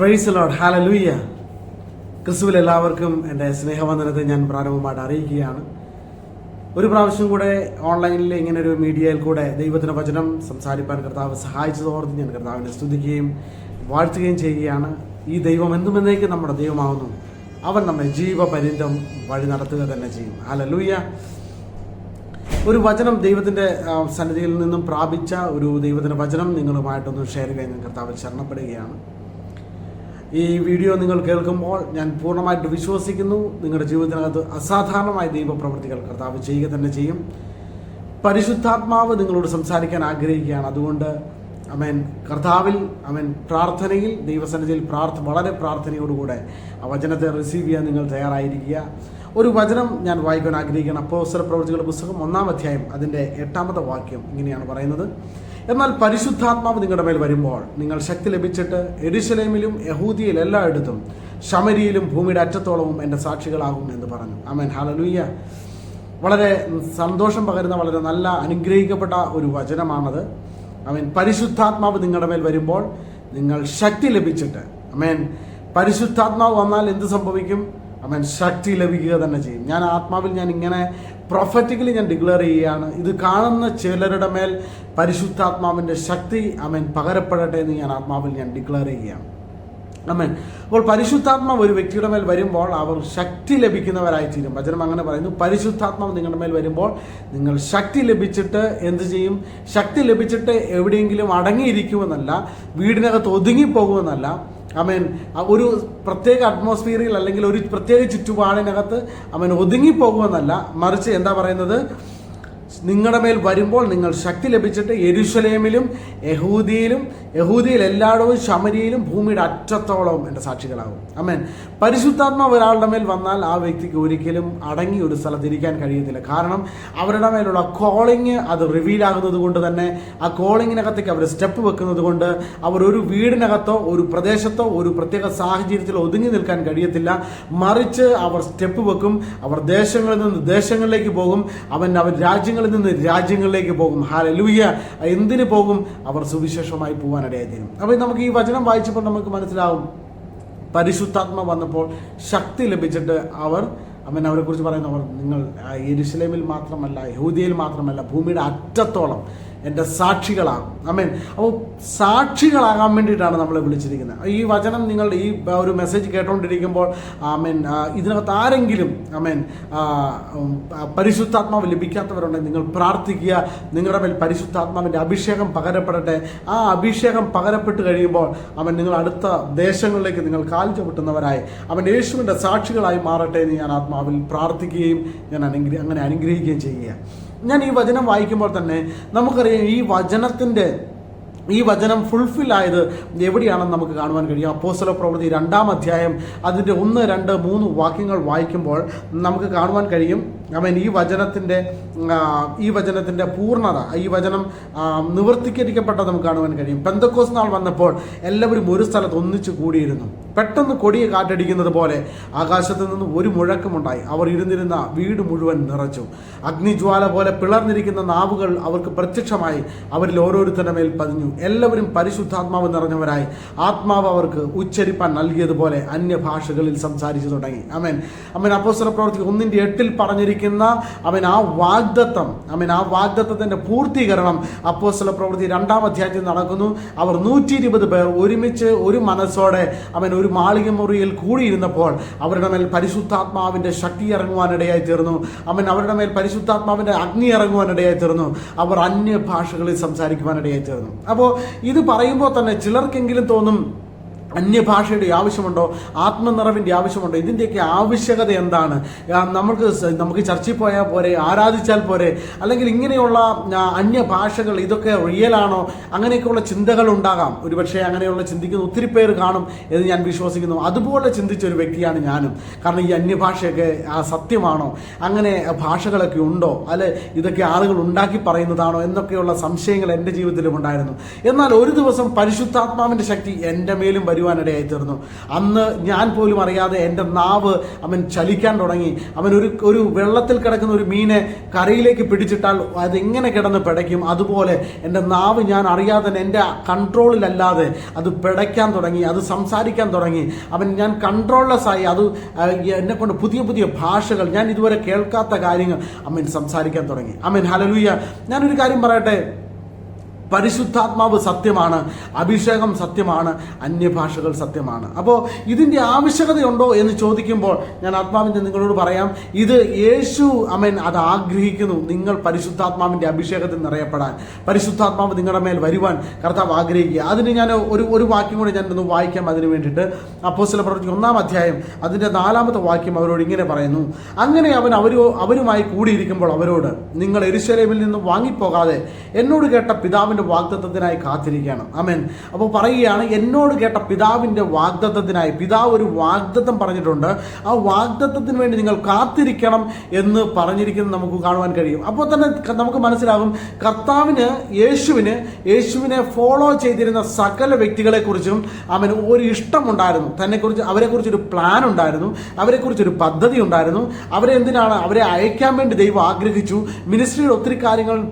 Price load hallelujah ക്രിസ്തുവിൽ എല്ലാവർക്കും എന്റെ സ്നേഹവന്ദനത്തെ ഞാൻ പ്രാരംഭമായിട്ട് അറിയിക്കുകയാണ്. ഒരു പ്രാവശ്യം കൂടെ ഓൺലൈനിൽ ഇങ്ങനെ ഒരു മീഡിയയിൽ കൂടെ ദൈവത്തിന്റെ വചനം സംസാരിപ്പാൻ കർത്താവ് സഹായിച്ചതോർത്ത് ഞാൻ കർത്താവിനെ സ്തുതിക്കുകയും വാഴ്ത്തുകയും ചെയ്യുകയാണ്. ഈ ദൈവം എന്തുമെന്നേക്ക് നമ്മുടെ ദൈവമാവുന്നു. അവൻ നമ്മെ ജീവപര്യന്തം വഴി നടത്തുക തന്നെ ചെയ്യും. ഹാലലൂയ്യ ഒരു വചനം ദൈവത്തിന്റെ സന്നിധിയിൽ നിന്നും പ്രാപിച്ച ഒരു ദൈവത്തിന്റെ വചനം നിങ്ങളുമായിട്ടൊന്ന് ഷെയർ ചെയ്യാൻ ഞാൻ കർത്താവിൽ ശരണപ്പെടുകയാണ്. ഈ വീഡിയോ നിങ്ങൾ കേൾക്കുമ്പോൾ ഞാൻ പൂർണമായിട്ട് വിശ്വസിക്കുന്നു. നിങ്ങളുടെ ജീവിതത്തിനകത്ത് അസാധാരണമായ ദൈവപ്രവൃത്തികൾ കർത്താവ് ചെയ്യുക തന്നെ ചെയ്യും. പരിശുദ്ധാത്മാവ് നിങ്ങളോട് സംസാരിക്കാൻ ആഗ്രഹിക്കുകയാണ്. അതുകൊണ്ട് അവൻ കർത്താവിൽ അവൻ പ്രാർത്ഥനയിൽ ദൈവസന്നിധിയിൽ പ്രാർത്ഥ വളരെ പ്രാർത്ഥനയോടുകൂടെ ആ വചനത്തെ റിസീവ് ചെയ്യാൻ നിങ്ങൾ തയ്യാറായിരിക്കുക. ഒരു വചനം ഞാൻ വായിക്കാൻ ആഗ്രഹിക്കുകയാണ്. അപ്പോസര പ്രവൃത്തികളുടെ പുസ്തകം ഒന്നാം അധ്യായം അതിന്റെ എട്ടാമത്തെ വാക്യം ഇങ്ങനെയാണ് പറയുന്നത്. എന്നാൽ പരിശുദ്ധാത്മാവ് നിങ്ങളുടെ മേൽ വരുമ്പോൾ നിങ്ങൾ ശക്തി ലഭിച്ചിട്ട് എരുശലേമിലും യഹൂദിയിൽ എല്ലായിടത്തും ശമരിയിലും ഭൂമിയുടെ അറ്റത്തോളവും എന്റെ സാക്ഷികളാകും എന്ന് പറഞ്ഞു. അമൻ ഹാലലൂയ്യ വളരെ സന്തോഷം പകരുന്ന വളരെ നല്ല അനുഗ്രഹിക്കപ്പെട്ട ഒരു വചനമാണത്. അമേൻ പരിശുദ്ധാത്മാവ് നിങ്ങളുടെ മേൽ വരുമ്പോൾ നിങ്ങൾ ശക്തി ലഭിച്ചിട്ട്. അമേൻ പരിശുദ്ധാത്മാവ് വന്നാൽ എന്ത് സംഭവിക്കും? അമൻ ശക്തി ലഭിക്കുക തന്നെ ചെയ്യും. ഞാൻ ആത്മാവിൽ ഞാൻ ഇങ്ങനെ പ്രൊഫറ്റിക്കലി ഞാൻ ഡിക്ലെയർ ചെയ്യുകയാണ്. ഇത് കാണുന്ന ചിലരുടെ മേൽ പരിശുദ്ധാത്മാവിന്റെ ശക്തി അമേൻ പകരപ്പെടട്ടെ എന്ന് ഞാൻ ആത്മാവിൽ ഞാൻ ഡിക്ലെയർ ചെയ്യുകയാണ്. അമേൻ അപ്പോൾ പരിശുദ്ധാത്മാവ് ഒരു വ്യക്തിയുടെ മേൽ വരുമ്പോൾ അവർ ശക്തി ലഭിക്കുന്നവരായി തീരും. വചനം അങ്ങനെ പറയുന്നു പരിശുദ്ധാത്മാവ് നിങ്ങളുടെ മേൽ വരുമ്പോൾ നിങ്ങൾ ശക്തി ലഭിച്ചിട്ട് എന്ത് ചെയ്യും? ശക്തി ലഭിച്ചിട്ട് എവിടെയെങ്കിലും അടങ്ങിയിരിക്കുമെന്നല്ല വീടിനകത്ത് ഒതുങ്ങിപ്പോകുമെന്നല്ല. അമേൻ ഒരു പ്രത്യേക അറ്റ്മോസ്ഫിയറിൽ അല്ലെങ്കിൽ ഒരു പ്രത്യേക ചുറ്റുപാടിനകത്ത് അമേൻ ഒതുങ്ങിപ്പോകുമെന്നല്ല. മറിച്ച് എന്താ പറയുന്നത്? നിങ്ങളുടെ മേൽ വരുമ്പോൾ നിങ്ങൾ ശക്തി ലഭിച്ചിട്ട് യെരുശലേമിലും യഹൂദിയിലും യഹൂദിയിൽ എല്ലായിടവും ശമരിയിലും ഭൂമിയുടെ അറ്റത്തോളവും എന്റെ സാക്ഷികളാകും. അമേൻ പരിശുദ്ധാത്മാവ് ഒരാളുടെ മേൽ വന്നാൽ ആ വ്യക്തിക്ക് ഒരിക്കലും അടങ്ങി ഒരു സ്ഥലത്തിരിക്കാൻ കഴിയത്തില്ല. കാരണം അവരുടെ മേലുള്ള കോളിങ് അത് റിവീൽ ആകുന്നത് കൊണ്ട് തന്നെ ആ കോളിങ്ങിനകത്തേക്ക് അവർ സ്റ്റെപ്പ് വെക്കുന്നത് കൊണ്ട് അവർ ഒരു വീടിനകത്തോ ഒരു പ്രദേശത്തോ ഒരു പ്രത്യേക സാഹചര്യത്തിൽ ഒതുങ്ങി നിൽക്കാൻ കഴിയത്തില്ല. മറിച്ച് അവർ സ്റ്റെപ്പ് വെക്കും അവർ ദേശങ്ങളിൽ നിന്ന് ദേശങ്ങളിലേക്ക് പോകും അവൻ അവർ രാജ്യങ്ങളിൽ നിന്ന് രാജ്യങ്ങളിലേക്ക് പോകും. ഹാലലൂയ എന്തിനു പോകും? അവർ സുവിശേഷമായി പോകാനിടയായി തീരും. അപ്പോൾ നമുക്ക് ഈ വചനം വായിച്ചപ്പോൾ നമുക്ക് മനസ്സിലാവും. പരിശുദ്ധാത്മ വന്നപ്പോൾ ശക്തി ലഭിച്ചിട്ട് അവർ അവൻ അവരെക്കുറിച്ച് പറയുന്നവർ നിങ്ങൾ ആ, മാത്രമല്ല യഹൂദിയയിൽ മാത്രമല്ല ഭൂമിയുടെ അറ്റത്തോളം എന്റെ സാക്ഷികളാകും അമേൻ അപ്പോൾ സാക്ഷികളാകാൻ വേണ്ടിയിട്ടാണ് നമ്മളെ വിളിച്ചിരിക്കുന്നത്. ഈ വചനം നിങ്ങൾ ഈ ഒരു മെസ്സേജ് കേട്ടുകൊണ്ടിരിക്കുമ്പോൾ ആമേൻ ഇതിനകത്ത് ആരെങ്കിലും അമേൻ ആ, ഉം, ആ, പരിശുദ്ധാത്മാവ് ലഭിക്കാത്തവരുണ്ടെങ്കിൽ നിങ്ങൾ പ്രാർത്ഥിക്കുക. നിങ്ങളുടെ മേൽ പരിശുദ്ധാത്മാവിന്റെ അഭിഷേകം പകരപ്പെടട്ടെ. ആ അഭിഷേകം പകരപ്പെട്ട് കഴിയുമ്പോൾ അവൻ നിങ്ങൾ അടുത്ത ദേശങ്ങളിലേക്ക് നിങ്ങൾ കാൽ ചവിട്ടുന്നവരായി. അവൻ യേശുവിന്റെ സാക്ഷികളായി മാറട്ടെ എന്ന് ഞാൻ ആത്മാവിൽ പ്രാർത്ഥിക്കുകയും ഞാൻ അനുഗ്രഹ അങ്ങനെ അനുഗ്രഹിക്കുകയും ചെയ്യുക. ഞാൻ ഈ വചനം വായിക്കുമ്പോൾ തന്നെ നമുക്കറിയാം ഈ വചനത്തിന്റെ ഈ വചനം ഫുൾഫിൽ ആയത് എവിടെയാണെന്ന് നമുക്ക് കാണുവാൻ കഴിയും. അപ്പോസ്തല പ്രവൃത്തി രണ്ടാം അധ്യായം അതിന്റെ ഒന്ന് രണ്ട് മൂന്ന് വാക്യങ്ങൾ വായിക്കുമ്പോൾ നമുക്ക് കാണുവാൻ കഴിയും. അവൻ ഈ വചനത്തിന്റെ ഈ വചനത്തിന്റെ പൂർണത ഈ വചനം നിവർത്തിക്കരിക്കപ്പെട്ടത് നമുക്ക് കാണുവാൻ കഴിയും. പെന്തക്കോസ് നാൾ വന്നപ്പോൾ എല്ലാവരും ഒരു സ്ഥലത്ത് ഒന്നിച്ചു കൂടിയിരുന്നു. പെട്ടെന്ന് കൊടിയെ കാറ്റടിക്കുന്നത് പോലെ ആകാശത്ത് നിന്ന് ഒരു മുഴക്കമുണ്ടായി. അവർ ഇരുന്നിരുന്ന വീട് മുഴുവൻ നിറച്ചു. അഗ്നിജ്വാല പോലെ പിളർന്നിരിക്കുന്ന നാവുകൾ അവർക്ക് പ്രത്യക്ഷമായി. അവരിൽ ഓരോരുത്തരുടെ മേൽ പതിഞ്ഞു. എല്ലാവരും പരിശുദ്ധാത്മാവ് നിറഞ്ഞവരായി. ആത്മാവ് അവർക്ക് ഉച്ചരിപ്പാൻ നൽകിയതുപോലെ അന്യഭാഷകളിൽ സംസാരിച്ചു തുടങ്ങി. അമൻ അമൻ അപ്പോസ്തല പ്രവർത്തി ഒന്നിന്റെ എട്ടിൽ പറഞ്ഞിരിക്കുന്ന അവൻ ആ വാഗ്ദത്തം അവൻ ആ വാഗ്ദത്തത്തിന്റെ പൂർത്തീകരണം അപ്പോസ്തല പ്രവൃത്തി രണ്ടാം അധ്യായത്തിൽ നടക്കുന്നു. അവർ നൂറ്റി ഇരുപത് പേർ ഒരുമിച്ച് ഒരു മനസ്സോടെ അവൻ ഒരു മാളിക മുറിയിൽ കൂടിയിരുന്നപ്പോൾ അവരുടെ മേൽ പരിശുദ്ധാത്മാവിന്റെ ശക്തി ഇറങ്ങുവാനിടയായി തീർന്നു. അവൻ അവരുടെ മേൽ പരിശുദ്ധാത്മാവിന്റെ അഗ്നി ഇറങ്ങുവാനിടയായി തീർന്നു. അവർ അന്യ ഭാഷകളിൽ സംസാരിക്കുവാനിടയായി തീർന്നു. അപ്പോൾ ഇത് പറയുമ്പോൾ തന്നെ ചിലർക്കെങ്കിലും തോന്നും അന്യഭാഷയുടെ ആവശ്യമുണ്ടോ? ആത്മനിറവിന്റെ ആവശ്യമുണ്ടോ? ഇതിന്റെയൊക്കെ ആവശ്യകത എന്താണ്? നമുക്ക് നമുക്ക് ചർച്ചയിൽ പോയാൽ പോരെ ആരാധിച്ചാൽ പോരെ അല്ലെങ്കിൽ ഇങ്ങനെയുള്ള അന്യഭാഷകൾ ഇതൊക്കെ റിയലാണോ അങ്ങനെയൊക്കെയുള്ള ചിന്തകൾ ഉണ്ടാകാം. ഒരുപക്ഷെ അങ്ങനെയുള്ള ചിന്തിക്കുന്ന ഒത്തിരി പേര് കാണും എന്ന് ഞാൻ വിശ്വസിക്കുന്നു. അതുപോലെ ചിന്തിച്ച ഒരു വ്യക്തിയാണ് ഞാനും. കാരണം ഈ അന്യഭാഷയൊക്കെ സത്യമാണോ? അങ്ങനെ ഭാഷകളൊക്കെ ഉണ്ടോ? അല്ലെ ഇതൊക്കെ ആളുകൾ ഉണ്ടാക്കി പറയുന്നതാണോ? എന്നൊക്കെയുള്ള സംശയങ്ങൾ എന്റെ ജീവിതത്തിലും ഉണ്ടായിരുന്നു. എന്നാൽ ഒരു ദിവസം പരിശുദ്ധാത്മാവിന്റെ ശക്തി എന്റെ മേലും വരും. വരുവാനിടയായി തീർന്നു. അന്ന് ഞാൻ പോലും അറിയാതെ എന്റെ നാവ് അവൻ ചലിക്കാൻ തുടങ്ങി. അവൻ ഒരു ഒരു വെള്ളത്തിൽ കിടക്കുന്ന ഒരു മീനെ കരയിലേക്ക് പിടിച്ചിട്ടാൽ അതെങ്ങനെ കിടന്ന് പിടയ്ക്കും? അതുപോലെ എന്റെ നാവ് ഞാൻ അറിയാതെ എന്റെ കൺട്രോളിലല്ലാതെ അത് പിടയ്ക്കാൻ തുടങ്ങി അത് സംസാരിക്കാൻ തുടങ്ങി. അവൻ ഞാൻ കൺട്രോൾലെസ് ആയി. അത് എന്നെ കൊണ്ട് പുതിയ പുതിയ ഭാഷകൾ ഞാൻ ഇതുവരെ കേൾക്കാത്ത കാര്യങ്ങൾ അമ്മൻ സംസാരിക്കാൻ തുടങ്ങി. അമ്മൻ ഹലലൂയ ഞാനൊരു കാര്യം പറയട്ടെ? പരിശുദ്ധാത്മാവ് സത്യമാണ് അഭിഷേകം സത്യമാണ് അന്യഭാഷകൾ സത്യമാണ്. അപ്പോൾ ഇതിന്റെ ആവശ്യകതയുണ്ടോ എന്ന് ചോദിക്കുമ്പോൾ ഞാൻ ആത്മാവിന്റെ നിങ്ങളോട് പറയാം ഇത് യേശു അമൻ അത് ആഗ്രഹിക്കുന്നു നിങ്ങൾ പരിശുദ്ധാത്മാവിന്റെ അഭിഷേകത്തിൽ നിറയപ്പെടാൻ പരിശുദ്ധാത്മാവ് നിങ്ങളുടെ മേൽ വരുവാൻ കർത്താവ് ആഗ്രഹിക്കുക. അതിന് ഞാൻ ഒരു ഒരു വാക്യം കൂടി ഞാൻ ഒന്ന് വായിക്കാം അതിന് വേണ്ടിയിട്ട്. അപ്പോൾ ചില പ്രവർത്തിക്കും ഒന്നാം അധ്യായം അതിന്റെ നാലാമത്തെ വാക്യം അവരോട് ഇങ്ങനെ പറയുന്നു അങ്ങനെ അവൻ അവരോ അവരുമായി കൂടിയിരിക്കുമ്പോൾ അവരോട് നിങ്ങൾ എരിശലേമിൽ നിന്ന് വാങ്ങിപ്പോകാതെ എന്നോട് കേട്ട പിതാവിന്റെ വാഗ്ദത്തത്തിനായി കാത്തിരിക്കുകയാണ്. അമേൻ അപ്പോൾ പറയുകയാണ് എന്നോട് കേട്ട പിതാവിന്റെ വാഗ്ദത്തത്തിനായി. പിതാവ് ഒരു വാഗ്ദത്തം പറഞ്ഞിട്ടുണ്ട്. ആ വാഗ്ദത്തത്തിന് വേണ്ടി നിങ്ങൾ കാത്തിരിക്കണം എന്ന് പറഞ്ഞിരിക്കുന്നത് നമുക്ക് കാണുവാൻ കഴിയും. അപ്പോൾ തന്നെ നമുക്ക് മനസ്സിലാകും കർത്താവിന് യേശുവിന് യേശുവിനെ ഫോളോ ചെയ്തിരുന്ന സകല വ്യക്തികളെക്കുറിച്ചും അവന് ഒരു ഇഷ്ടമുണ്ടായിരുന്നു തന്നെക്കുറിച്ച് അവരെക്കുറിച്ച് ഒരു പ്ലാൻ ഉണ്ടായിരുന്നു. അവരെക്കുറിച്ച് ഒരു പദ്ധതി ഉണ്ടായിരുന്നു. അവരെ എന്തിനാണ്? അവരെ അയക്കാൻ വേണ്ടി ദൈവം ആഗ്രഹിച്ചു. മിനിസ്ട്രിയിൽ ഒത്തിരി കാര്യങ്ങൾ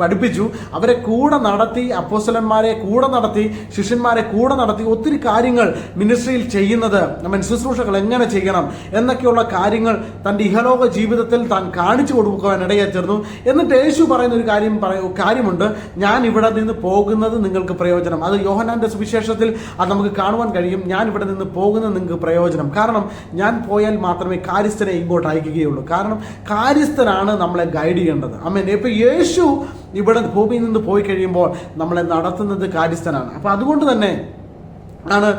പഠിപ്പിച്ചു. അവരെ കൂടെ നടത്തി അപ്പോസ്തലന്മാരെ കൂടെ നടത്തി ശിഷ്യന്മാരെ കൂടെ നടത്തി ഒത്തിരി കാര്യങ്ങൾ മിനിസ്ട്രിയിൽ ചെയ്യുന്നത്. നമ്മൾ ശുശ്രൂഷകൾ എങ്ങനെ ചെയ്യണം എന്നൊക്കെയുള്ള കാര്യങ്ങൾ തന്റെ ഇഹലോക ജീവിതത്തിൽ താൻ കാണിച്ചു കൊടുക്കുവാൻ ഇടയാച്ചിരുന്നു എന്നിട്ട് യേശു പറയുന്ന ഒരു കാര്യം കാര്യമുണ്ട്. ഞാൻ ഇവിടെ നിന്ന് പോകുന്നത് നിങ്ങൾക്ക് പ്രയോജനം. അത് യോഹനാന്റെ സുവിശേഷത്തിൽ അത് നമുക്ക് കാണുവാൻ കഴിയും. ഞാൻ ഇവിടെ നിന്ന് പോകുന്നത് നിങ്ങൾക്ക് പ്രയോജനം. കാരണം ഞാൻ പോയാൽ മാത്രമേ കാര്യസ്ഥനെ ഇങ്ങോട്ട് അയക്കുകയുള്ളൂ. കാരണം കാര്യസ്ഥനാണ് നമ്മളെ ഗൈഡ് ചെയ്യേണ്ടത്. അമ്മേൻ ഇപ്പൊ യേശു ഇവിടെ ഭൂമിയിൽ നിന്ന് പോയി കഴിയുമ്പോൾ നമ്മളെ നടത്തുന്നത് കാര്യസ്ഥനാണ്. അപ്പൊ അതുകൊണ്ട് തന്നെ ആണ്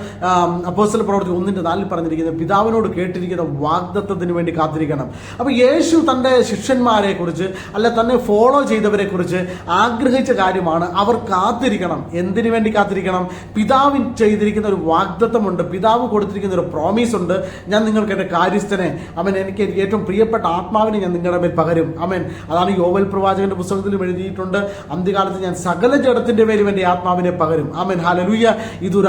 അപ്പോസ്റ്റൽ പ്രവർത്തി ഒന്നിന്റെ നാലിൽ പറഞ്ഞിരിക്കുന്നത് പിതാവിനോട് കേട്ടിരിക്കുന്ന വാഗ്ദത്വത്തിന് വേണ്ടി കാത്തിരിക്കണം. അപ്പോൾ യേശു തന്റെ ശിഷ്യന്മാരെ കുറിച്ച് അല്ല തന്നെ ഫോളോ ചെയ്തവരെ കുറിച്ച് ആഗ്രഹിച്ച കാര്യമാണ് അവർ കാത്തിരിക്കണം. എന്തിനു വേണ്ടി കാത്തിരിക്കണം? പിതാവിൻ ചെയ്തിരിക്കുന്ന ഒരു വാഗ്ദത്വമുണ്ട് പിതാവ് കൊടുത്തിരിക്കുന്ന ഒരു പ്രോമിസ് ഉണ്ട്. ഞാൻ നിങ്ങൾക്ക് എന്റെ കാര്യസ്ഥനെ അവൻ എനിക്ക് ഏറ്റവും പ്രിയപ്പെട്ട ആത്മാവിനെ ഞാൻ നിങ്ങളുടെ മേൽ പകരും. അവൻ അതാണ് യോവൽ പ്രവാചകന്റെ പുസ്തകത്തിലും എഴുതിയിട്ടുണ്ട്. അന്ത്യകാലത്ത് ഞാൻ സകല ജഡത്തിന്റെ പേരും എന്റെ ആത്മാവിനെ പകരും. അമേൻ ഹാലലൂയ ഇതൊരു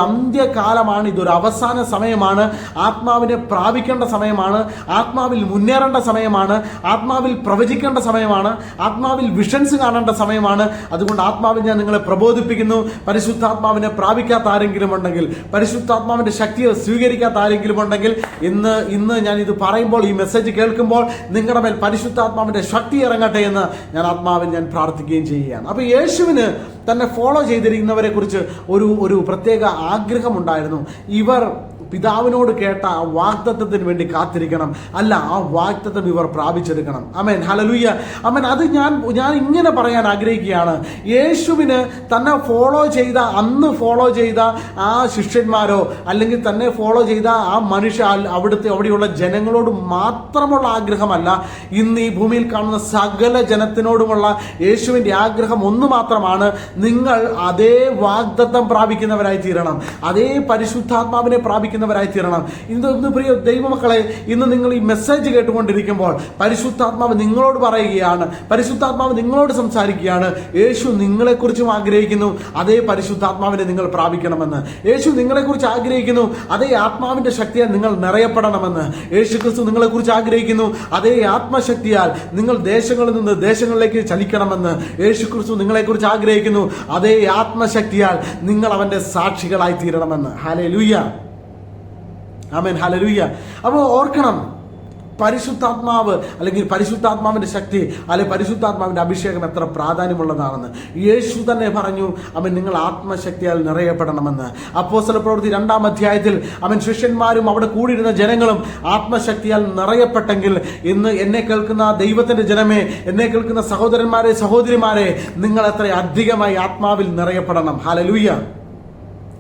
അന്ത്യകാലമാണ് ഇതൊരു അവസാന സമയമാണ്. ആത്മാവിനെ പ്രാപിക്കേണ്ട സമയമാണ് ആത്മാവിൽ മുന്നേറേണ്ട സമയമാണ് ആത്മാവിൽ പ്രവചിക്കേണ്ട സമയമാണ് ആത്മാവിൽ വിഷൻസ് കാണേണ്ട സമയമാണ്. അതുകൊണ്ട് ആത്മാവിൽ ഞാൻ നിങ്ങളെ പ്രബോധിപ്പിക്കുന്നു. പരിശുദ്ധാത്മാവിനെ പ്രാപിക്കാത്ത ആരെങ്കിലും ഉണ്ടെങ്കിൽ പരിശുദ്ധാത്മാവിന്റെ ശക്തിയെ സ്വീകരിക്കാത്ത ആരെങ്കിലും ഉണ്ടെങ്കിൽ ഇന്ന് ഇന്ന് ഞാൻ ഇത് പറയുമ്പോൾ ഈ മെസ്സേജ് കേൾക്കുമ്പോൾ നിങ്ങളുടെ മേൽ പരിശുദ്ധാത്മാവിന്റെ ശക്തി ഇറങ്ങട്ടെ എന്ന് ഞാൻ ആത്മാവിൽ ഞാൻ പ്രാർത്ഥിക്കുകയും ചെയ്യുകയാണ്. അപ്പോൾ യേശുവിന് തന്നെ ഫോളോ ചെയ്തിരിക്കുന്നവരെ കുറിച്ച് ഒരു ഒരു പ്രത്യേക ആഗ്രഹമുണ്ടായിരുന്നു. ഇവർ പിതാവിനോട് കേട്ട ആ വാഗ്ദത്വത്തിന് വേണ്ടി കാത്തിരിക്കണം. അല്ല ആ വാഗ്ദത്വം ഇവർ പ്രാപിച്ചെടുക്കണം. അമേൻ ഹലലുയ്യ അമേൻ അത് ഞാൻ ഞാൻ ഇങ്ങനെ പറയാൻ ആഗ്രഹിക്കുകയാണ്. യേശുവിന് തന്നെ ഫോളോ ചെയ്ത അന്ന് ഫോളോ ചെയ്ത ആ ശിഷ്യന്മാരോ അല്ലെങ്കിൽ തന്നെ ഫോളോ ചെയ്ത ആ മനുഷ്യ അവിടുത്തെ അവിടെയുള്ള ജനങ്ങളോട് മാത്രമുള്ള ആഗ്രഹമല്ല. ഇന്ന് ഈ ഭൂമിയിൽ കാണുന്ന സകല ജനത്തിനോടുമുള്ള യേശുവിന്റെ ആഗ്രഹം ഒന്ന് മാത്രമാണ് നിങ്ങൾ അതേ വാഗ്ദത്തം പ്രാപിക്കുന്നവരായി തീരണം. അതേ പരിശുദ്ധാത്മാവിനെ പ്രാപിക്കുന്നവരായി തീരണം ഇന്ന് ഇന്ന് പ്രിയ ദൈവമക്കളെ ഇന്ന് നിങ്ങൾ ഈ മെസ്സേജ് കേട്ടുകൊണ്ടിരിക്കുമ്പോൾ പരിശുദ്ധാത്മാവ് നിങ്ങളോട് പറയുകയാണ്. പരിശുദ്ധാത്മാവ് നിങ്ങളോട് സംസാരിക്കുകയാണ്. യേശു നിങ്ങളെക്കുറിച്ചും ആഗ്രഹിക്കുന്നു. അതേ പരിശുദ്ധാത്മാവിനെ നിങ്ങൾ പ്രാപിക്കണമെന്ന്. യേശു നിങ്ങളെക്കുറിച്ച് ആഗ്രഹിക്കുന്നു. അതേ ആത്മാവിന്റെ ശക്തിയാൽ നിങ്ങൾ നിറയപ്പെടണമെന്ന്. യേശു ക്രിസ്തു നിങ്ങളെക്കുറിച്ച് ആഗ്രഹിക്കുന്നു. അതേ ആത്മശക്തിയാൽ നിങ്ങൾ ദേശങ്ങളിൽ നിന്ന് ദേശങ്ങളിലേക്ക് ചലിക്കണമെന്ന് യേശു ക്രിസ്തു നിങ്ങളെക്കുറിച്ച് ആഗ്രഹിക്കുന്നു. അതേ ആത്മശക്തിയാൽ നിങ്ങൾ അവന്റെ സാക്ഷികളായി തീരണമെന്ന് ഹാലേ ലൂയ്യ ആമേൻ. ഹലലുയ്യ അപ്പോൾ ഓർക്കണം പരിശുദ്ധാത്മാവ് അല്ലെങ്കിൽ പരിശുദ്ധാത്മാവിന്റെ ശക്തി അല്ലെങ്കിൽ പരിശുദ്ധാത്മാവിന്റെ അഭിഷേകം എത്ര പ്രാധാന്യമുള്ളതാണെന്ന്. യേശു തന്നെ പറഞ്ഞു അവൻ നിങ്ങൾ ആത്മശക്തിയാൽ നിറയപ്പെടണമെന്ന്. അപ്പോസ്തല പ്രവൃത്തി രണ്ടാം അധ്യായത്തിൽ അവൻ ശിഷ്യന്മാരും അവിടെ കൂടിയിരുന്ന ജനങ്ങളും ആത്മശക്തിയാൽ നിറയപ്പെട്ടെങ്കിൽ ഇന്ന് എന്നെ കേൾക്കുന്ന ദൈവത്തിന്റെ ജനമേ എന്നെ കേൾക്കുന്ന സഹോദരന്മാരെ സഹോദരിമാരെ നിങ്ങൾ എത്ര അധികമായി ആത്മാവിൽ നിറയപ്പെടണം. ഹലലുയ്യ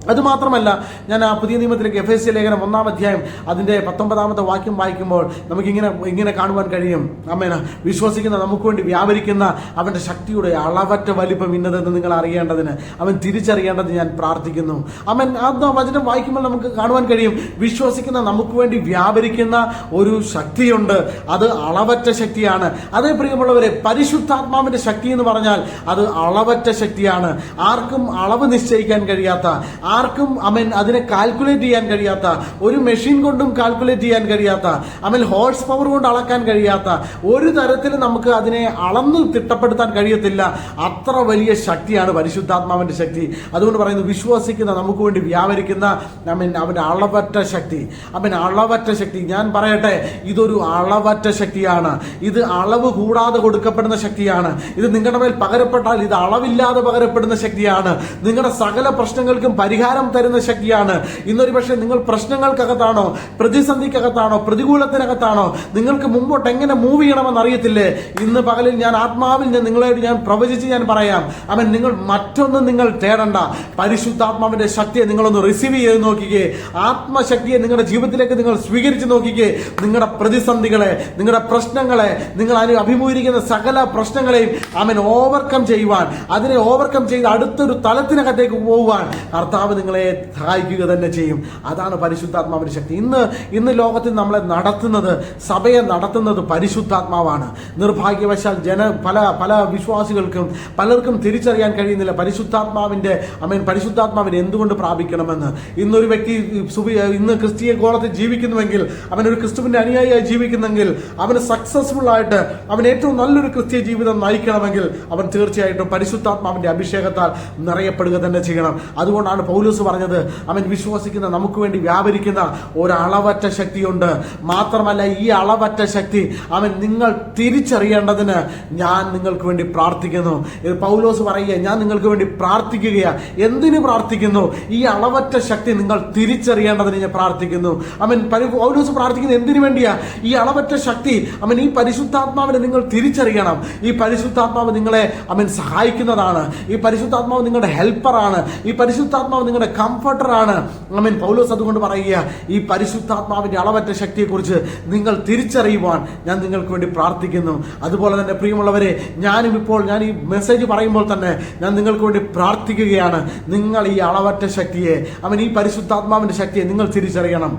അത് മാത്രമല്ല ഞാൻ ആ പുതിയ നിയമത്തിലേക്ക് എഫ് എസ് സി ലേഖനം ഒന്നാം അധ്യായം അതിന്റെ പത്തൊമ്പതാമത്തെ വാക്യം വായിക്കുമ്പോൾ നമുക്കിങ്ങനെ ഇങ്ങനെ കാണുവാൻ കഴിയും. അമ്മേന വിശ്വസിക്കുന്ന നമുക്ക് വേണ്ടി വ്യാപരിക്കുന്ന അവന്റെ ശക്തിയുടെ അളവറ്റ വലിപ്പം ഇന്നതെന്ന് നിങ്ങൾ അറിയേണ്ടതിന് അവൻ തിരിച്ചറിയേണ്ടത് ഞാൻ പ്രാർത്ഥിക്കുന്നു. അമ്മൻ ആ വചനം വായിക്കുമ്പോൾ നമുക്ക് കാണുവാൻ കഴിയും. വിശ്വസിക്കുന്ന നമുക്ക് വേണ്ടി വ്യാപരിക്കുന്ന ഒരു ശക്തിയുണ്ട്. അത് അളവറ്റ ശക്തിയാണ്. അതേ പ്രിയമുള്ളവരെ പരിശുദ്ധാത്മാവിന്റെ ശക്തി എന്ന് പറഞ്ഞാൽ അത് അളവറ്റ ശക്തിയാണ്. ആർക്കും അളവ് നിശ്ചയിക്കാൻ കഴിയാത്ത ആർക്കും അമൻ അതിനെ കാൽക്കുലേറ്റ് ചെയ്യാൻ കഴിയാത്ത ഒരു മെഷീൻ കൊണ്ടും കാൽക്കുലേറ്റ് ചെയ്യാൻ കഴിയാത്ത അമൻ ഹോഴ്സ് പവർ കൊണ്ട് അളക്കാൻ കഴിയാത്ത ഒരു തരത്തിൽ നമുക്ക് അതിനെ അളന്ന് തിട്ടപ്പെടുത്താൻ കഴിയത്തില്ല. അത്ര വലിയ ശക്തിയാണ് പരിശുദ്ധാത്മാവിന്റെ ശക്തി. അതുകൊണ്ട് പറയുന്നു വിശ്വസിക്കുന്ന നമുക്ക് വേണ്ടി വ്യാപരിക്കുന്ന അമൻ അവന്റെ അളവറ്റ ശക്തി. അമൻ അളവറ്റ ശക്തി. ഞാൻ പറയട്ടെ ഇതൊരു അളവറ്റ ശക്തിയാണ്. ഇത് അളവ് കൂടാതെ കൊടുക്കപ്പെടുന്ന ശക്തിയാണ്. ഇത് നിങ്ങളുടെ മേൽ പകരപ്പെട്ടാൽ ഇത് അളവില്ലാതെ പകരപ്പെടുന്ന ശക്തിയാണ്. നിങ്ങളുടെ സകല പ്രശ്നങ്ങൾക്കും പരിഹാരം തരുന്ന ശക്തിയാണ്. ഇന്നൊരു പക്ഷേ നിങ്ങൾ പ്രശ്നങ്ങൾക്കകത്താണോ? പ്രതിസന്ധിക്കകത്താണോ? പ്രതികൂലത്തിനകത്താണോ? നിങ്ങൾക്ക് മുമ്പോട്ട് എങ്ങനെ മൂവ് ചെയ്യണമെന്ന് അറിയത്തില്ലേ? ഇന്ന് പകലിൽ ഞാൻ ആത്മാവിൽ ഞാൻ നിങ്ങളോട് ഞാൻ പ്രവചിച്ച് ഞാൻ പറയാം. അവൻ നിങ്ങൾ മറ്റൊന്നും നിങ്ങൾ തേടണ്ട. പരിശുദ്ധാത്മാവിന്റെ ശക്തിയെ നിങ്ങളൊന്ന് റിസീവ് ചെയ്ത് നോക്കിക്കേ. ആത്മശക്തിയെ നിങ്ങളുടെ ജീവിതത്തിലേക്ക് നിങ്ങൾ സ്വീകരിച്ച് നോക്കിക്കേ. നിങ്ങളുടെ പ്രതിസന്ധികളെ നിങ്ങളുടെ പ്രശ്നങ്ങളെ നിങ്ങൾ അതിന് അഭിമുഖീകരിക്കുന്ന സകല പ്രശ്നങ്ങളെയും അവൻ ഓവർകം ചെയ്യുവാൻ അതിനെ ഓവർകം ചെയ്ത് അടുത്തൊരു തലത്തിനകത്തേക്ക് പോകുവാൻ കർത്താവ് നിങ്ങളെ സഹായിക്കുക തന്നെ ചെയ്യും. അതാണ് പരിശുദ്ധാത്മാവിന്റെ ശക്തി. ഇന്ന് ഇന്ന് ലോകത്തിൽ നമ്മളെ നടത്തുന്നത് സഭയെ നടത്തുന്നത് പരിശുദ്ധാത്മാവാണ്. നിർഭാഗ്യവശാൽ ജന പല പല വിശ്വാസികൾക്കും പലർക്കും തിരിച്ചറിയാൻ കഴിയുന്നില്ല പരിശുദ്ധാത്മാവിന്റെ അമേൻ പരിശുദ്ധാത്മാവിനെ എന്തുകൊണ്ട് പ്രാപിക്കണമെന്ന്. ഇന്നൊരു വ്യക്തി സുബി ഇന്ന് ക്രിസ്തീയ കോളത്തിൽ ജീവിക്കുന്നുവെങ്കിൽ അവൻ ഒരു ക്രിസ്തുവിന്റെ അനുയായിയായി ജീവിക്കുന്നെങ്കിൽ അവന് സക്സസ്ഫുൾ ആയിട്ട് അവൻ ഏറ്റവും നല്ലൊരു ക്രിസ്തീയ ജീവിതം നയിക്കണമെങ്കിൽ അവൻ തീർച്ചയായിട്ടും പരിശുദ്ധാത്മാവിന്റെ അഭിഷേകത്താൽ നിറയപ്പെടുക തന്നെ ചെയ്യണം. അതുകൊണ്ടാണ് പൗലൂസ് പറഞ്ഞത് അവൻ വിശ്വസിക്കുന്ന നമുക്ക് വേണ്ടി വ്യാപരിക്കുന്ന ഒരളവറ്റ ശക്തിയുണ്ട്. മാത്രമല്ല ഈ അളവറ്റ ശക്തി അവൻ നിങ്ങൾ തിരിച്ചറിയേണ്ടതിന് ഞാൻ നിങ്ങൾക്ക് വേണ്ടി പ്രാർത്ഥിക്കുന്നു. പൗലോസ് പറയുക ഞാൻ നിങ്ങൾക്ക് വേണ്ടി പ്രാർത്ഥിക്കുകയാ. എന്തിനു പ്രാർത്ഥിക്കുന്നു? ഈ അളവറ്റ ശക്തി നിങ്ങൾ തിരിച്ചറിയേണ്ടതിന് ഞാൻ പ്രാർത്ഥിക്കുന്നു. അവൻ പൗലോസ് പ്രാർത്ഥിക്കുന്നത് എന്തിനു വേണ്ടിയാ? ഈ അളവറ്റ ശക്തി അവൻ ഈ പരിശുദ്ധാത്മാവിനെ നിങ്ങൾ തിരിച്ചറിയണം. ഈ പരിശുദ്ധാത്മാവ് നിങ്ങളെ അവൻ സഹായിക്കുന്നതാണ്. ഈ പരിശുദ്ധാത്മാവ് നിങ്ങളുടെ ഹെൽപ്പറാണ്. ഈ പരിശുദ്ധാത്മാവ് നിങ്ങളുടെ കംഫർട്ടറാണ് അവൻ പൗലോസ് അതുകൊണ്ട് പറയുക ഈ പരിശുദ്ധാത്മാവിന്റെ അളവറ്റ ശക്തിയെക്കുറിച്ച് നിങ്ങൾ തിരിച്ചറിയുവാൻ ഞാൻ നിങ്ങൾക്ക് വേണ്ടി പ്രാർത്ഥിക്കുന്നു. അതുപോലെ തന്നെ പ്രിയമുള്ളവരെ ഞാനും ഇപ്പോൾ ഞാൻ ഈ മെസ്സേജ് പറയുമ്പോൾ തന്നെ ഞാൻ നിങ്ങൾക്ക് വേണ്ടി പ്രാർത്ഥിക്കുകയാണ്. നിങ്ങൾ ഈ അളവറ്റ ശക്തിയെ അവൻ ഈ പരിശുദ്ധാത്മാവിന്റെ ശക്തിയെ നിങ്ങൾ തിരിച്ചറിയണം.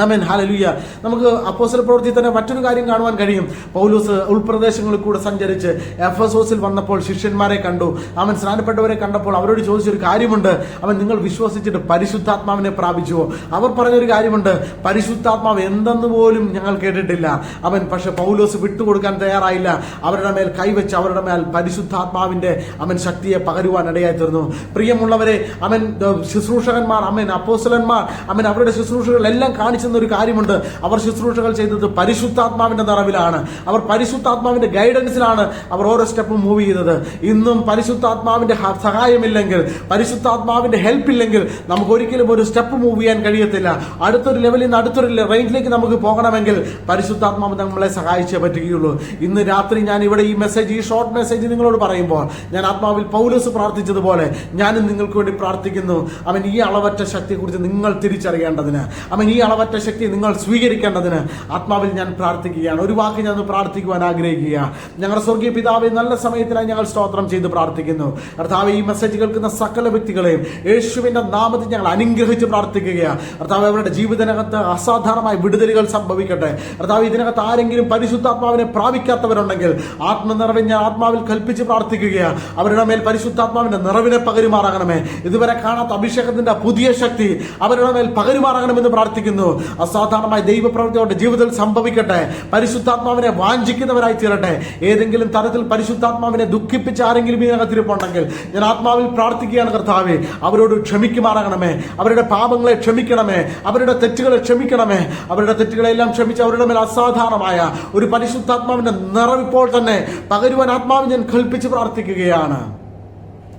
ആമേൻ. ഹാലലുയ്യ നമുക്ക് അപ്പോസല പ്രവൃത്തി തന്നെ മറ്റൊരു കാര്യം കാണുവാൻ കഴിയും. പൗലൂസ് ഉൾപ്രദേശങ്ങളിൽ കൂടെ സഞ്ചരിച്ച് എഫ് എസ് ഓസിൽ വന്നപ്പോൾ ശിഷ്യന്മാരെ കണ്ടു. അവൻ സ്നാനപ്പെട്ടവരെ കണ്ടപ്പോൾ അവരോട് ചോദിച്ചൊരു കാര്യമുണ്ട്. അവൻ നിങ്ങൾ വിശ്വസിച്ചിട്ട് പരിശുദ്ധാത്മാവിനെ പ്രാപിച്ചുവോ? അവർ പറഞ്ഞൊരു കാര്യമുണ്ട്. പരിശുദ്ധാത്മാവ് എന്തെന്ന് പോലും ഞങ്ങൾ കേട്ടിട്ടില്ല. അവൻ പക്ഷെ പൗലോസ് വിട്ടുകൊടുക്കാൻ തയ്യാറായില്ല. അവരുടെ മേൽ കൈവച്ച് അവരുടെ മേൽ പരിശുദ്ധാത്മാവിന്റെ അവൻ ശക്തിയെ പകരുവാൻ ഇടയായി തീർന്നു. പ്രിയമുള്ളവരെ അവൻ ശുശ്രൂഷകന്മാർ അവൻ അപ്പോസലന്മാർ അവൻ അവരുടെ ശുശ്രൂഷകളെല്ലാം കാണിച്ചെന്ന ഒരു കാര്യമുണ്ട്. അവർ ശുശ്രൂഷകൾ ചെയ്തത് പരിശുദ്ധാത്മാവിന്റെ നിറവിലാണ്. അവർ പരിശുദ്ധാത്മാവിന്റെ ഗൈഡൻസിലാണ് അവർ ഓരോ സ്റ്റെപ്പും മൂവ് ചെയ്തത്. ഇന്നും പരിശുദ്ധാത്മാവിന്റെ സഹായമില്ലെങ്കിൽ പരിശുദ്ധാത്മാവിന്റെ ഹെൽപ്പ് ഇല്ലെങ്കിൽ നമുക്ക് ഒരിക്കലും ഒരു സ്റ്റെപ്പ് മൂവ് ചെയ്യാൻ കഴിയത്തില്ല. അടുത്തൊരു ലെവലിൽ നിന്ന് അടുത്തൊരു റേഞ്ചിലേക്ക് നമുക്ക് പോകണമെങ്കിൽ പരിശുദ്ധാത്മാവ് നമ്മളെ സഹായിച്ചേ പറ്റുകയുള്ളൂ. ഇന്ന് രാത്രി ഞാൻ ഇവിടെ ഈ മെസ്സേജ് ഈ ഷോർട്ട് മെസ്സേജ് നിങ്ങളോട് പറയുമ്പോൾ ഞാൻ ആത്മാവിൽ പൗലോസ് പ്രാർത്ഥിച്ചതുപോലെ ഞാനും നിങ്ങൾക്ക് വേണ്ടി പ്രാർത്ഥിക്കുന്നു. അവൻ ഈ അളവറ്റ ശക്തിയെക്കുറിച്ച് നിങ്ങൾ തിരിച്ചറിയേണ്ടതിന്. അവൻ ഈ അളവറ്റ ശക്തി നിങ്ങൾ സ്വീകരിക്കേണ്ടതിന് ആത്മാവിൽ ഞാൻ പ്രാർത്ഥിക്കുകയാണ്. ഒരു വാക്ക് ഞാൻ പ്രാർത്ഥിക്കുവാൻ ആഗ്രഹിക്കുക ഞങ്ങളുടെ സ്വർഗീയ പിതാവെ നല്ല സമയത്തിനായി ഞങ്ങൾ സ്തോത്രം ചെയ്ത് പ്രാർത്ഥിക്കുന്നു. കർത്താവ് ഈ മെസ്സേജ് കേൾക്കുന്ന സകല വ്യക്തികളെയും യേശുവിന്റെ നാമത്തിൽ ഞങ്ങൾ അനുഗ്രഹിച്ച് പ്രാർത്ഥിക്കുകയാണ് കർത്താവ് അവരുടെ ജീവിതത്തിനകത്ത് അസാധാരണമായ വിടുതലുകൾ സംഭവിക്കട്ടെ. കർത്താവ് ഇതിനകത്ത് ആരെങ്കിലും പരിശുദ്ധാത്മാവിനെ പ്രാപിക്കാത്തവരുണ്ടെങ്കിൽ ആത്മനിറവിൽ ഞാൻ ആത്മാവിൽ കൽപ്പിച്ച് പ്രാർത്ഥിക്കുകയാണ് അവരുടെ മേൽ പരിശുദ്ധാത്മാവിന്റെ നിറവിനെ പകരുമാറാകണമേ. ഇതുവരെ കാണാത്ത അഭിഷേകത്തിന്റെ പുതിയ ശക്തി അവരുടെ മേൽ പകരുമാറാകണമെന്ന് പ്രാർത്ഥിക്കുന്നു. അസാധാരണമായ ദൈവപ്രവൃത്തി അവരുടെ ജീവിതത്തിൽ സംഭവിക്കട്ടെ. പരിശുദ്ധാത്മാവിനെ വാഞ്ചിക്കുന്നവരായി തീരട്ടെ. ഏതെങ്കിലും തരത്തിൽ പരിശുദ്ധാത്മാവിനെ ദുഃഖിപ്പിച്ച് ആരെങ്കിലും ഇതിനകത്തിരിപ്പുണ്ടെങ്കിൽ ഞാൻ ആത്മാവിൽ പ്രാർത്ഥിക്കുകയാണ് കർത്താവെ. അവരോട് ക്ഷമിക്കുമാറാകണമേ. അവരുടെ പാപങ്ങളെ ക്ഷമിക്കണമേ. അവരുടെ തെറ്റുകളെ ക്ഷമിക്കണമേ. അവരുടെ തെറ്റുകളെല്ലാം ക്ഷമിച്ച് അവരുടെ മേൽ അസാധാരണമായ ഒരു പരിശുദ്ധാത്മാവിന്റെ നിറവിപ്പോൾ തന്നെ പകരുവാൻ ആത്മാവ് ഞാൻ കൽപ്പിച്ച് പ്രാർത്ഥിക്കുകയാണ്.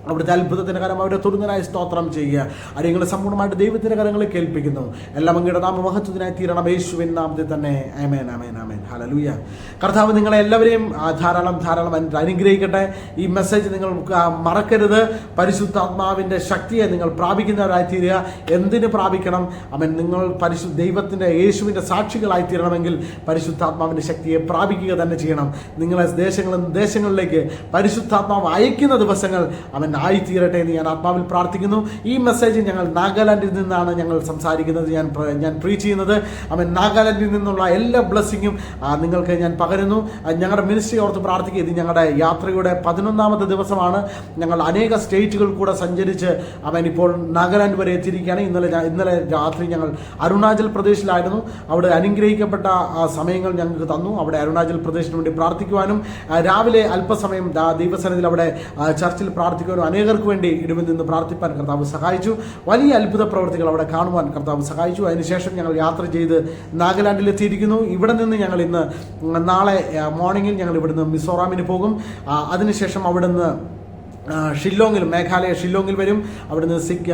അവിടുത്തെ അത്ഭുതത്തിന്റെ കരം അവരെ തുറന്നതിനായി സ്തോത്രം ചെയ്യുക. അല്ലെങ്കിൽ സമ്പൂർണമായിട്ട് ദൈവത്തിന്റെ കരങ്ങളെ കേൾപ്പിക്കുന്നു. എല്ലാം അങ്ങയുടെ നാമ മഹത്വത്തിനായി തീരണം. യേശുവിൻ നാമത്തിൽ തന്നെ. ആമേൻ ആമേൻ ആമേൻ. ഹലലൂയ കർത്താവ് നിങ്ങളെ എല്ലാവരെയും ധാരാളം ധാരാളം അനുഗ്രഹിക്കട്ടെ. ഈ മെസ്സേജ് നിങ്ങൾ മറക്കരുത്. പരിശുദ്ധാത്മാവിന്റെ ശക്തിയെ നിങ്ങൾ പ്രാപിക്കുന്നവരായി തീരുക എന്തിന് പ്രാപിക്കണം? അവൻ നിങ്ങൾ പരിശു ദൈവത്തിന്റെ യേശുവിന്റെ സാക്ഷികളായി തീരണമെങ്കിൽ പരിശുദ്ധാത്മാവിന്റെ ശക്തിയെ പ്രാപിക്കുക തന്നെ ചെയ്യണം. നിങ്ങളെ ദേശങ്ങളിൽ ദേശങ്ങളിലേക്ക് പരിശുദ്ധാത്മാവ് അയക്കുന്ന ദിവസങ്ങൾ അവൻ ആയിത്തീരട്ടെ എന്ന് ഞാൻ ആത്മാവിൽ പ്രാർത്ഥിക്കുന്നു. ഈ മെസ്സേജ് ഞങ്ങൾ നാഗാലാൻഡിൽ നിന്നാണ് ഞങ്ങൾ സംസാരിക്കുന്നത്. ഞാൻ ഞാൻ പ്രീച്ച് ചെയ്യുന്നത്. അവൻ നാഗാലാൻഡിൽ നിന്നുള്ള എല്ലാ ബ്ലെസ്സിങ്ങും നിങ്ങൾക്ക് ഞാൻ പകരുന്നു. ഞങ്ങളുടെ മിനിസ്ട്രി ഓർത്ത് പ്രാർത്ഥിക്കുക. ഇത് ഞങ്ങളുടെ യാത്രയുടെ പതിനൊന്നാമത്തെ ദിവസമാണ്. ഞങ്ങൾ അനേക സ്റ്റേറ്റുകൾ കൂടെ സഞ്ചരിച്ച് അവൻ ഇപ്പോൾ നാഗാലാൻഡ് വരെ എത്തിയിരിക്കുകയാണ്. ഇന്നലെ ഇന്നലെ രാത്രി ഞങ്ങൾ അരുണാചൽ പ്രദേശിലായിരുന്നു. അവിടെ അനുഗ്രഹിക്കപ്പെട്ട സമയങ്ങൾ ഞങ്ങൾക്ക് തന്നു. അവിടെ അരുണാചൽ പ്രദേശിന് വേണ്ടി പ്രാർത്ഥിക്കുവാനും രാവിലെ അല്പസമയം ദൈവസനത്തിൽ അവിടെ ചർച്ചിൽ പ്രാർത്ഥിക്കുവാനും അനേകർക്ക് വേണ്ടി ഇടുവിൽ നിന്ന് പ്രാർത്ഥിപ്പാൻ കർത്താവ് സഹായിച്ചു. വലിയ അത്ഭുത പ്രവർത്തികൾ അവിടെ കാണുവാൻ കർത്താവ് സഹായിച്ചു. അതിനുശേഷം ഞങ്ങൾ യാത്ര ചെയ്ത് നാഗാലാൻഡിൽ എത്തിയിരിക്കുന്നു. ഇവിടെ നിന്ന് ഞങ്ങൾ ഇന്ന് നാളെ മോർണിംഗിൽ ഞങ്ങൾ ഇവിടുന്ന് മിസോറാമിന് പോകും. അതിനുശേഷം അവിടുന്ന് ഷില്ലോങ്ങിൽ മേഘാലയ ഷില്ലോങ്ങിൽ വരും. അവിടുന്ന് സിക്ക്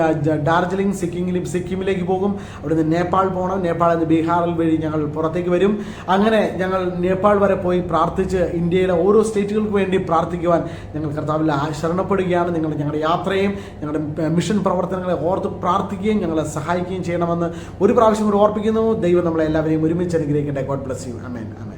ഡാർജിലിംഗ് സിക്കിങ്ങിലും സിക്കിമിലേക്ക് പോകും. അവിടുന്ന് നേപ്പാൾ പോകണം നേപ്പാളിൽ നിന്ന് ബീഹാറിൽ വഴി ഞങ്ങൾ പുറത്തേക്ക് വരും. അങ്ങനെ ഞങ്ങൾ നേപ്പാൾ വരെ പോയി പ്രാർത്ഥിച്ച് ഇന്ത്യയിലെ ഓരോ സ്റ്റേറ്റുകൾക്ക് വേണ്ടി പ്രാർത്ഥിക്കുവാൻ ഞങ്ങൾ കർത്താവിൽ ശരണപ്പെടുകയാണ് നിങ്ങൾ ഞങ്ങളുടെ യാത്രയും ഞങ്ങളുടെ മിഷൻ പ്രവർത്തനങ്ങളെ ഓർത്ത് പ്രാർത്ഥിക്കുകയും ഞങ്ങളെ സഹായിക്കുകയും ചെയ്യണമെന്ന് ഒരു പ്രാവശ്യം കൂടി ഓർപ്പിക്കുന്നു. ദൈവം നമ്മളെ എല്ലാവരെയും ഒരുമിച്ച് അനുഗ്രഹിക്കട്ടെ. God bless you amen amen